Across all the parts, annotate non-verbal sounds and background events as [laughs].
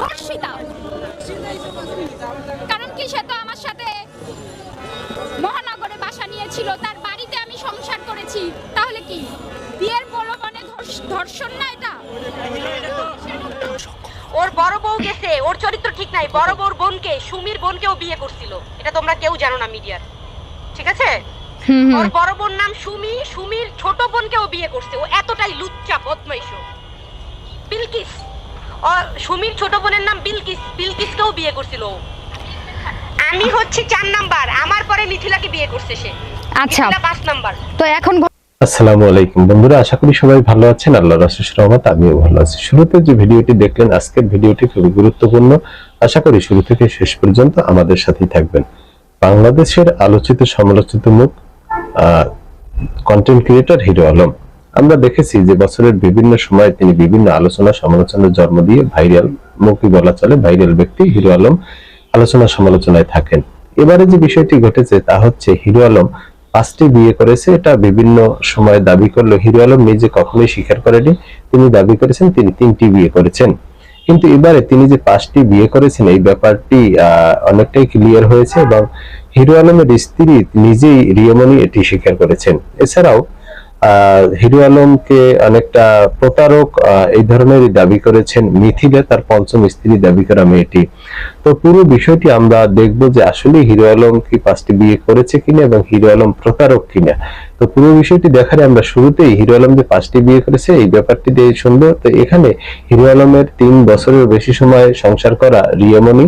ধর্ষিতা কারণ কি সে তো আমার সাথে মহানগরে বাসা নিয়েছিল তার বাড়িতে আমি সংসার করেছি তাহলে কি? বিয়ের প্রলোভনে ধর্ষণ না এটা? ওর বড় বউ গেছে ওর চরিত্র ঠিক নাই। বড় বউর বোনকে সুমির বোনকেও বিয়ে করছিল। এটা তোমরা কেউ জানো না মিডিয়ার। ঠিক আছে? ওর বড় বোন নাম সুমি সুমির ছোট বোনকেও বিয়ে করছে। ও এতটাই লুচ্চা বদমাইশ বিলকিস। সুমির ছোট বোনের নাম বিলকিস বিলকিসকেও বিয়ে করছিল। আমি হচ্ছে চার নাম্বার আমার পরে মিথিলাকে বিয়ে করছে সে। আচ্ছা। পাঁচ নাম্বার। তো এখন আসসালামু আলাইকুম। বন্ধুরা আশা করি সবাই ভালো আছেন। আল্লাহ রাসুল রহমত আমিও ভালো আছি। শুরুতে যে ভিডিওটি দেখলেন আজকের ভিডিওটি খুবই গুরুত্বপূর্ণ। আশা করি শুরু থেকে শেষ পর্যন্ত আমাদের সাথেই থাকবেন। বাংলাদেশের আলোচিত সমালোচিত মুখ কন্টেন্ট ক্রিয়েটর হিরো আলম। আমরা দেখেছি যে বছরের বিভিন্ন সময় তিনি বিভিন্ন আলোচনা সমালোচনার জন্ম দিয়ে ভাইরাল মুখী বলা চলে, ভাইরাল ব্যক্তি হিরো আলম আলোচনা সমালোচনায় থাকেন। এবারে যে বিষয়টি ঘটেছে তা হচ্ছে হিরো আলম পাঁচটি বিয়ে করেছে, এটা বিভিন্ন সময় দাবি করল হিরো আলম নিজে কখনোই স্বীকার করেনি। তিনি দাবি করেছেন তিনি তিনটি বিয়ে করেছেন। কিন্তু এবারে তিনি যে পাঁচটি বিয়ে করেছেন, এই ব্যাপারটি অনেকটাই ক্লিয়ার হয়েছে এবং হিরো আলমের স্ত্রী নিজেই রিয়মনি এটি স্বীকার করেছেন। এছাড়াও হিরো আলমকে অনেকটা প্রতারক এই ধরনেরই দাবি করেছেন মিথিলে, তার পঞ্চম স্ত্রী দাবি করা মেয়েটি। তো পুরো বিষয়টি আমরা দেখব যে আসলে হিরো আলম কি পাঁচটি বিয়ে করেছে কিনা এবং হিরো আলম প্রতারক কিনা। তো পুরো বিষয়টি দেখারে আমরা শুরুতেই হিরো আলম যে পাঁচটি বিয়ে করেছে, এই ব্যাপারটি দিয়ে শুনব। তো এখানে হিরো আলমের তিন বছরের বেশি সময় সংসার করা রিয়ামণি,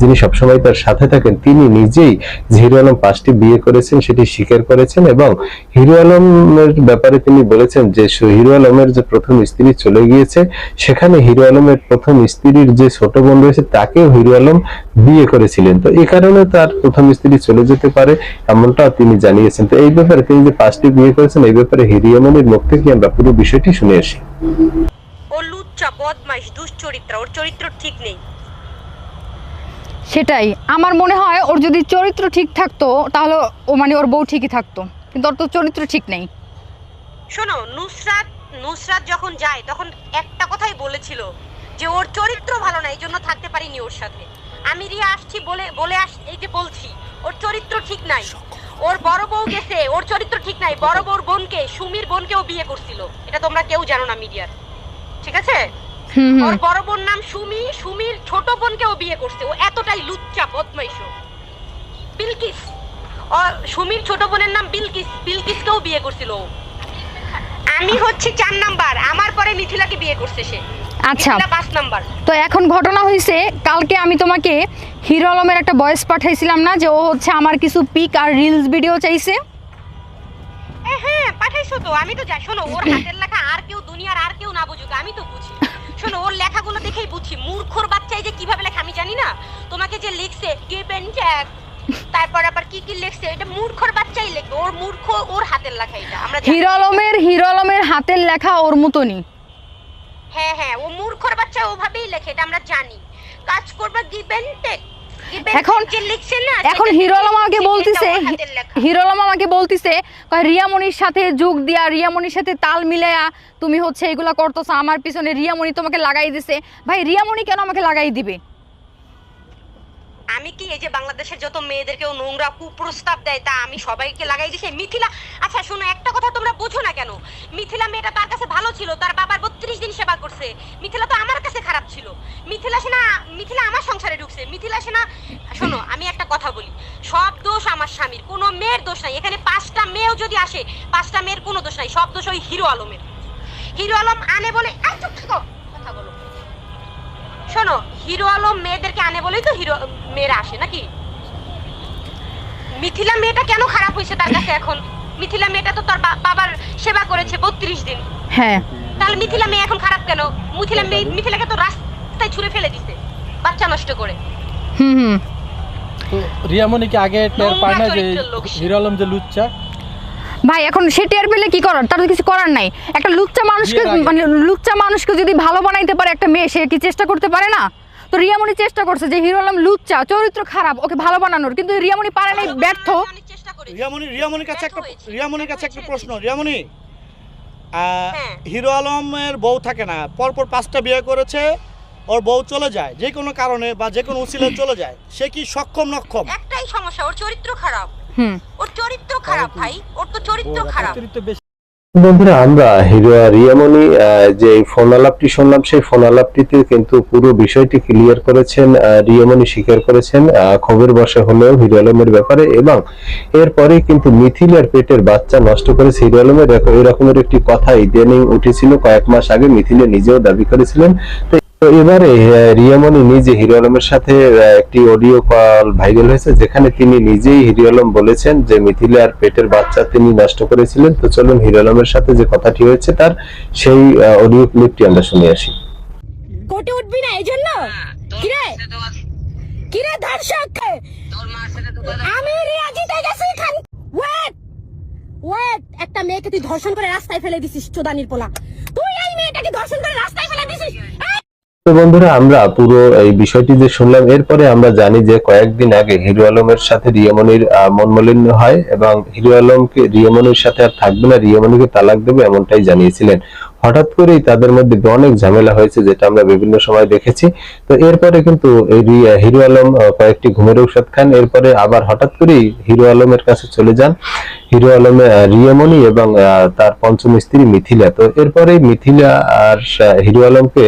যিনি সবসময় তার সাথে থাকেন, তিনি নিজেই যে হিরো আলম পাঁচটি বিয়ে করেছেন সেটি স্বীকার করেছেন এবং হিরো আলমের ব্যাপারে তিনি বলেছেন যে হিরো আলমের যে প্রথম স্ত্রী চলে গিয়েছে, সেখানে হিরো আলমের প্রথম স্ত্রীর যে ছোট বোন রয়েছে, তাকেও হিরো আলম বিয়ে করেছিলেন। তো এই কারণে তার প্রথম স্ত্রী চলে যেতে পারে এমনটা তিনি জানিয়েছেন। তো এই ব্যাপারে তিনি যে পাঁচটি বিয়ে করেছেন এই ব্যাপারে হিরিয়ামনির মুখ থেকে আমরা পুরো বিষয়টি শুনে আসি। ও লুচ্চা বদমাইশ দুশ্চরিত্র ওর চরিত্র ঠিক নেই। সেটাই। আমার মনে হয় ওর যদি চরিত্র ঠিক থাকতো তাহলে ও মানে ওর বউ ঠিকই থাকতো। কিন্তু ওর তো চরিত্র ঠিক নেই। শোনো নুসরাত নুসরাত যখন যায় তখন একটা কথাই বলেছিল যে ওর চরিত্র ভালো না এই জন্য থাকতে পারিনি ওর সাথে। আমি রিয়া আসছি বলে বলে আস এই যে বলছি ওর চরিত্র ঠিক নাই। ওর বড় বউ গেছে ওর চরিত্র ঠিক নাই। বড় বউর বোনকে সুমির বোনকেও বিয়ে করছিল। এটা তোমরা কেউ জানো না মিডিয়ার। ঠিক আছে? ওর বড় বোন নাম সুমি সুমির ছোট বোনকেও বিয়ে করছে। ও এতটাই লুচ্চা বদমাইশ। বিলকিস। ও সুমির ছোট বোনের নাম বিলকিস। বিলকিসকেও বিয়ে করছিল ও। আমি হচ্ছে চার নাম্বার। আমার পরে মিথিলাকে বিয়ে করছে সে। আচ্ছা। পাঁচ নাম্বার। তো এখন ঘটনা হয়েছে কালকে আমি তোমাকে হিরো আলমের একটা ভয়েস পাঠাইছিলাম না যে ও হচ্ছে আমার কিছু পিক আর রিলস ভিডিও চাইছে। হ্যাঁ পাঠাইছো তো। আমি তো যাই শোনো ওর [coughs] হাতের লেখা আর কেউ দুনিয়ার আর কেউ না বুঝুক আমি তো বুঝি। [laughs] শোনো ওর লেখাগুলো দেখেই বুঝি। মূর্খর বাচ্চাই যে কীভাবে লেখা আমি জানি না। তোমাকে যে লিখছে তারপর আবার কি কি লিখছে এটা মূর্খর বাচ্চাই লিখবে। ওর মূর্খ ওর হাতের লেখা এটা। আমরা হিরো আলমের হিরো আলমের হাতের লেখা ওর মতনই। হ্যাঁ হ্যাঁ ও মূর্খর বাচ্চা ওভাবেই লেখে এটা আমরা জানি। কাজ করবা গিভেন টেক এখন- যে লিখছে না এখন সেটা হিরো আলম দেখেই আমাকে বলতিছে এটা ওর হাতের লেখা। হিরো আলম আমাকে বলতিছে কয় রিয়ামণির সাথে যোগ দিয়া রিয়ামণির সাথে তাল মিলায়া তুমি হচ্ছে এগুলা করতেছো আমার পিছনে রিয়ামণি তোমাকে লাগাই দিছে। ভাই রিয়ামণি কেন আমাকে লাগাই দিবে? আমি কি এই যে বাংলাদেশের যত মেয়েদেরকেও নোংরা কুপ্রস্তাব দেয়, তা আমি সবাইকে লাগাই দিছি? মিথিলা আচ্ছা শোনো, একটা কথা তোমরা বোঝো না কেন? মিথিলা মেয়েটা তার কাছে ভালো ছিল, তার বাবার বত্রিশ দিন সেবা করছে। মিথিলা তো আমার কাছে খারাপ ছিল। মিথিলা সেনা, মিথিলা আমার সংসারে ঢুকছে। মিথিলা সেনা, শোনো, আমি একটা কথা বলি। সব দোষ আমার স্বামীর, কোনো মেয়ের দোষ নাই। এখানে পাঁচটা মেয়েও যদি আসে, পাঁচটা মেয়ের কোনো দোষ নাই। সব দোষ ওই হিরো আলমের। হিরো আলম আনে বলে বলো শোনো হিরো আলম মেয়েদেরকে আনে বলেই তো হিরো মেয়েরা আসে নাকি? মিথিলা মেয়েটা কেন খারাপ হয়েছে তার কাছে এখন? মিথিলা মেয়েটা তো তার বাবার সেবা করেছে বত্রিশ দিন। হ্যাঁ। তাহলে মিথিলা মেয়ে এখন খারাপ কেন? মিথিলা মেয়ে মিথিলাকে তো রাস্তায় ছুঁড়ে ফেলে দিছে বাচ্চা নষ্ট করে। হুম হুম। রিয়ামণি কি আগে টের পায় না যে লোক হিরো আলম যে লুচ্চা ভাই এখন সে টের পেলে কি করার? তার কিছু করার নাই। একটা লুচ্চা মানুষকে মানে লুচ্চা মানুষকে যদি ভালো বানাইতে পারে একটা মেয়ে সে কি চেষ্টা করতে পারে না? তো রিয়ামণি চেষ্টা করছে যে হিরো আলম লুচ্চা চরিত্র খারাপ ওকে ভালো বানানোর। কিন্তু রিয়ামণি পারে নাই ব্যর্থ। অনেক চেষ্টা করেছে। রিয়ামণি রিয়ামণির কাছে একটা রিয়ামণির কাছে একটা প্রশ্ন রিয়ামণি হ্যাঁ। হিরো আলমের বউ থাকে না পরপর পাঁচটা বিয়ে করেছে ওর বউ চলে যায় যে কোনো কারণে বা যে কোনো উচিলে [clears throat] চলে যায় সে কি সক্ষম নক্ষম? একটাই সমস্যা ওর চরিত্র খারাপ। ওর চরিত্র খারাপ ভাই। ওর তো চরিত্র খারাপ। বন্ধুরা আমরা হিরো রিয়ামণি যে ফোন আলাপটি শুনলাম সেই ফোন আলাপটিতে কিন্তু পুরো বিষয়টি ক্লিয়ার করেছেন রিয়ামণি স্বীকার করেছেন আহ, ক্ষোভের বসে হলেও হিরো আলমের ব্যাপারে এবং এরপরে কিন্তু মিথিলার পেটের বাচ্চা নষ্ট করেছে হিরো আলমের এরকমের একটি কথা ইদানিং উঠেছিল কয়েক মাস আগে মিথিলা নিজেও দাবি করেছিলেন। তো এবারে আহ, রিয়ামণি নিজে হিরো আলমের সাথে একটি অডিও কল ভাইরাল হয়েছে যেখানে তিনি নিজেই হিরো আলম বলেছেন যে মিথিলার পেটের বাচ্চা তিনি নষ্ট করেছিলেন। তো চলুন হিরো আলমের সাথে যে কথাটি হয়েছে তার সেই অডিও ক্লিপটি আমরা শুনে আসি। কোর্টে উঠবি না এই জন্য কিরে কিরে দর্শক আমি রিয়া জিতে গেছি খান ওয়েট ওয়েট একটা মেয়েকে তুই ধর্ষণ করে রাস্তায় ফেলে দিছিস চোদানির পোলা। তুই এই মেয়েটাকে ধর্ষণ করে রাস্তায় ফেলে দিছিস এই! তো বন্ধুরা, আমরা পুরো এই বিষয়টি যে শুনলাম, এরপরে আমরা জানি যে কয়েকদিন আগে হিরো আলমের সাথে রিয়ামনির মনমালিন্য হয় এবং হিরো আলমকে রিয়ামনির সাথে আর থাকবে না রিয়ামনিকে তালাক দেবে এমনটাই জানিয়েছিলেন। হঠাৎ করেই তাদের মধ্যে অনেক ঝামেলা হয়েছে, যেটা আমরা বিভিন্ন সময় দেখেছি। তো এরপরে কিন্তু হিরো আলম কয়েকটি ঘুমের ঔষধ খান। এরপরে আবার হঠাৎ করেই হিরো আলমের কাছে চলে যান। হিরো আলমে রিয়ামণি এবং তার পঞ্চম স্ত্রী মিথিলা। তো এরপরে মিথিলা আর হিরো আলমকে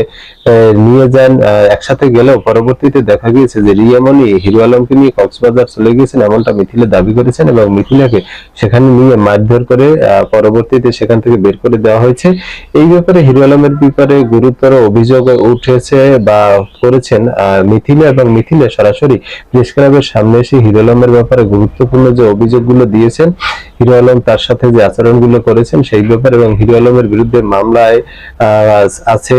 নিয়ে যান একসাথে গেলেও পরবর্তীতে দেখা গিয়েছে যে রিয়ামণি হিরো আলমকে নিয়ে কক্সবাজার চলে গিয়েছেন, এমনটা মিথিলা দাবি করেছেন এবং মিথিলাকে সেখানে নিয়ে মারধর করে পরবর্তীতে সেখান থেকে বের করে দেওয়া হয়েছে। এই ব্যাপারে হিরো আলমের ব্যাপারে গুরুতর অভিযোগ উঠেছে বা করেছেন মিথিলা এবং মিথিলা সরাসরি প্রেস ক্লাবের সামনে এসে হিরো আলমের ব্যাপারে গুরুত্বপূর্ণ যে অভিযোগগুলো দিয়েছেন, হিরো আলম তার সাথে যে আচরণগুলো করেছেন সেই ব্যাপারে এবং হিরো আলমের বিরুদ্ধে মামলায় আছে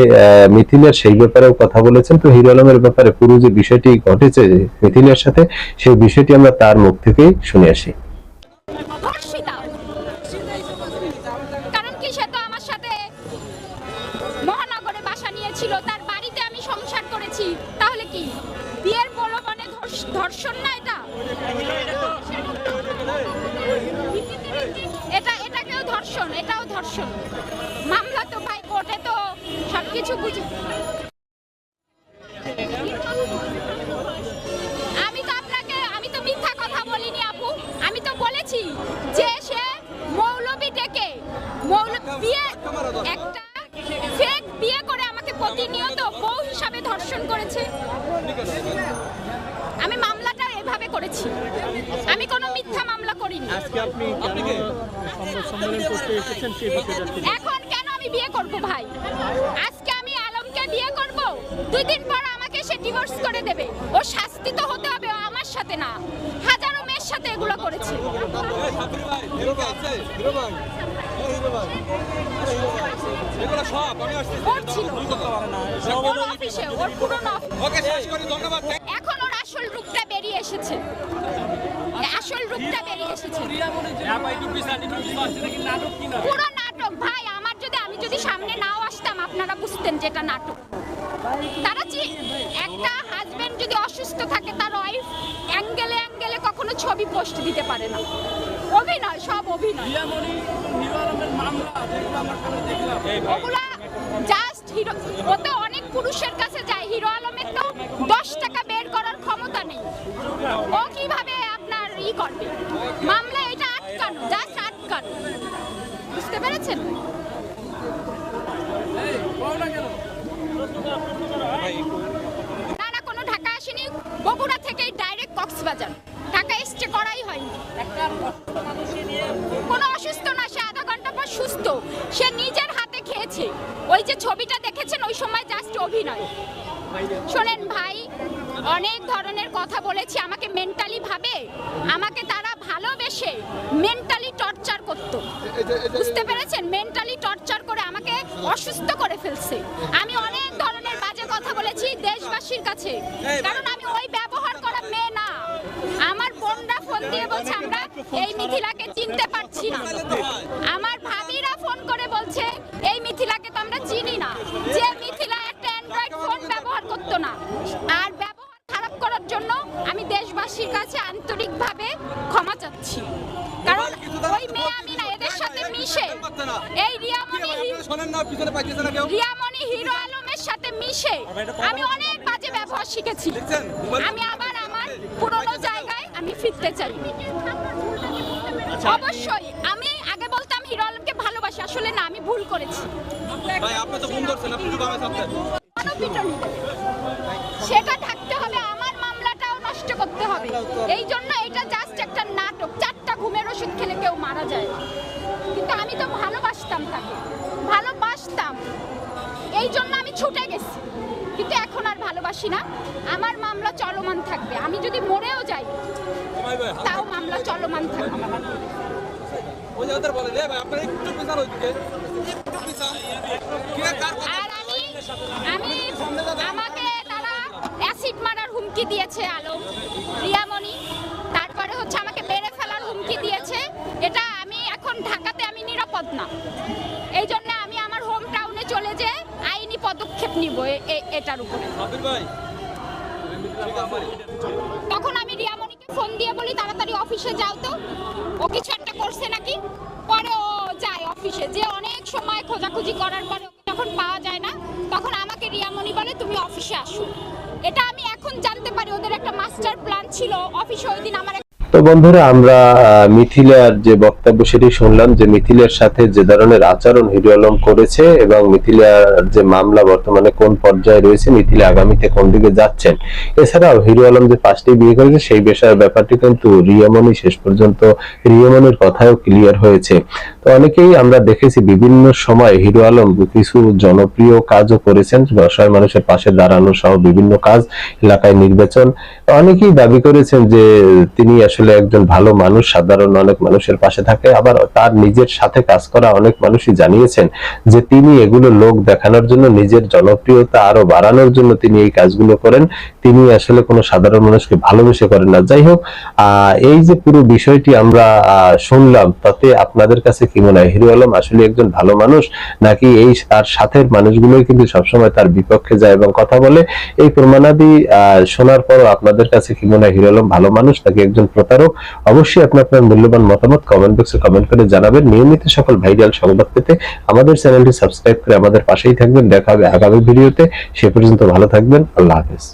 মিথিলার সেই ব্যাপারেও কথা বলেছেন। তো হিরো আলমের ব্যাপারে পুরো যে বিষয়টি ঘটেছে মিথিলার সাথে, সেই বিষয়টি আমরা তার মুখ থেকেই শুনে আসি। সবকিছু বুঝে আমি তো আপনাকে আমি তো মিথ্যা কথা বলিনি আপু। আমি তো বলেছি যে সে মৌলবী ডেকে মৌলবী বিয়ে একটা ফেক বিয়ে করে আমাকে প্রতিনিয়ত বউ হিসাবে ধর্ষণ করেছে। আমি মামলাটা এভাবে করেছি। আমি কোনো মিথ্যা মামলা করিনি। আজকে আপনি সম্মেলন করতে এসেছেন সেই এখন কেন আমি বিয়ে করব ভাই? আজকে দুই দিন পর আমাকে সে ডিভোর্স করে দেবে। ও শাস্তি তো হতে হবে আমার সাথে না। হাজারো মেয়ের সাথে এগুলো করেছে। এখন ওর আসল রূপটা বেরিয়ে এসেছে। আসল রূপটা বেরিয়ে এসেছে। পুরো নাটক ভাই আমার যদি আমি যদি সামনে নাও আসতাম আপনারা বুঝতেন যেটা নাটক। তারা একটা হাজবেন্ড যদি অসুস্থ থাকে তার ওয়াইফ অ্যাঙ্গেলে অ্যাঙ্গেলে কখনো ছবি পোস্ট দিতে পারে না। অভিনয় সব অভিনয়। ওগুলা জাস্ট হিরো ও তো অনেক পুরুষের কাছে যায়। হিরো আলমের তো দশ টাকা বের করার ক্ষমতা নেই। ও কীভাবে আপনার ই করবে? মামলা এটা আটকানো জাস্ট আটকানো। বুঝতে পেরেছেন? শোনেন ভাই, অনেক ধরনের কথা বলেছি, আমাকে মেন্টালি ভাবে, আমাকে তারা ভালোবেসে মেন্টালি টর্চার করত। বুঝতে পেরেছেন? মেন্টালি টর্চার করে আমাকে অসুস্থ করে ফেলছে আমি অনেক ধরনের বাজে কথা বলেছি দেশবাসীর কাছে কারণ আমি ওই ব্যবহার করা মেয়ে না আমার বোনরা ফোন দিয়ে বলছে আমরা এই মিথিলাকে চিনতে পারছি না আমার ভাবিরা ফোন করে বলছে এই মিথিলাকে তো আমরা চিনি না যে মিথিলা একটা অ্যান্ড্রয়েড ফোন ব্যবহার করতো না আর ব্যবহার খারাপ করার জন্য আমি দেশবাসীর কাছে আন্তরিকভাবে ক্ষমা চাচ্ছি কারণ ওই মেয়ে আমি না এদের সাথে মিশে এই রিয়ামণি রিয়ামণি মিশে আমি অনেক বাজে ব্যবহার শিখেছি। আমি আবার আমার পুরনো জায়গায় আমি ফিরতে চাই। অবশ্যই আমি আগে বলতাম হিরো আলমকে ভালোবাসি আসলে না আমি ভুল করেছি। ভাই আপনি তো গণপিটুনি দেবে। সেটা ভালোবাসি না আমার মামলা চলমান থাকবে। আমি যদি মরেও যাই তাও মামলা চলমান থাকবে। আর আমি আমি আমাকে তারা অ্যাসিড মারার হুমকি দিয়েছে আলম রিয়ামণি। তারপরে হচ্ছে আমাকে মেরে ফেলার হুমকি দিয়েছে। এটা আমি এখন ঢাকাতে আমি নিরাপদ না। এই জন্য আমি আমার হোম টাউনে চলে যেয়ে পদক্ষেপ নিব এটার উপরে। তখন আমি রিয়ামণিকে ফোন দিয়ে বলি তাড়াতাড়ি অফিসে যাও তো। ও কিছু একটা করছে নাকি? পরে ও যায় অফিসে যে অনেক সময় খোঁজাখুঁজি করার পরে ওকে যখন পাওয়া যায় না তখন আমাকে রিয়ামণি বলে তুমি অফিসে আসো। এটা আমি এখন জানতে পারি। ওদের একটা মাস্টার প্ল্যান ছিল। অফিসে ওই দিন আমার তো বন্ধুরা, আমরা মিথিলার যে বক্তব্য সেটি শুনলাম যে মিথিলার সাথে যে ধরনের আচরণ হিরো আলম করেছে এবং মিথিলার যে মামলা বর্তমানে কোন পর্যায়ে রয়েছে, মিথিলা আগামীতে কোন দিকে যাচ্ছেন। এছাড়াও হিরো আলম যে পাঁচটি বিয়ে করেছে, সেই বিষয়ের ব্যাপারটি কিন্তু রিয়ামণি শেষ পর্যন্ত রিয়ামণির কথাও ক্লিয়ার হয়েছে। তো অনেকেই আমরা দেখেছি বিভিন্ন সময় হিরো আলম কিছু জনপ্রিয় কাজও করেছেন, অসহায় মানুষের পাশে দাঁড়ানো সহ বিভিন্ন কাজ, এলাকায় নির্বাচন। অনেকেই দাবি করেছেন যে তিনি আসলে একজন ভালো মানুষ সাধারণ অনেক মানুষের পাশে থাকে আবার তার নিজের সাথে কাজ করা অনেক মানুষই জানিয়েছেন যে তিনি এগুলো লোক দেখানোর জন্য নিজের জনপ্রিয়তা আরও বাড়ানোর জন্য তিনি এই কাজগুলো করেন। তিনি আসলে কোনো সাধারণ মানুষকে ভালোবেসে করেন না। যাই হোক এই যে পুরো বিষয়টি আমরা শুনলাম তাতে আপনাদের কাছে কি মনে হয়? হিরো আলম আসলে একজন ভালো মানুষ নাকি এই তার সাথের মানুষগুলোই কিন্তু সবসময় তার বিপক্ষে যায় এবং কথা বলে? এই প্রমাণাদি আহ, শোনার পরও আপনাদের কাছে কি মনে হয়? হিরো আলম ভালো মানুষ নাকি একজন প্রতারক অবশ্যই আপনি আপনার মূল্যবান মতামত কমেন্ট বক্সে কমেন্ট করে জানাবেন। নিয়মিত সকল ভাইরাল সংবাদ পেতে আমাদের চ্যানেলটি সাবস্ক্রাইব করে আমাদের পাশেই থাকবেন। দেখা হবে আগামী ভিডিওতে। সে পর্যন্ত ভালো থাকবেন। আল্লাহ হাফেজ।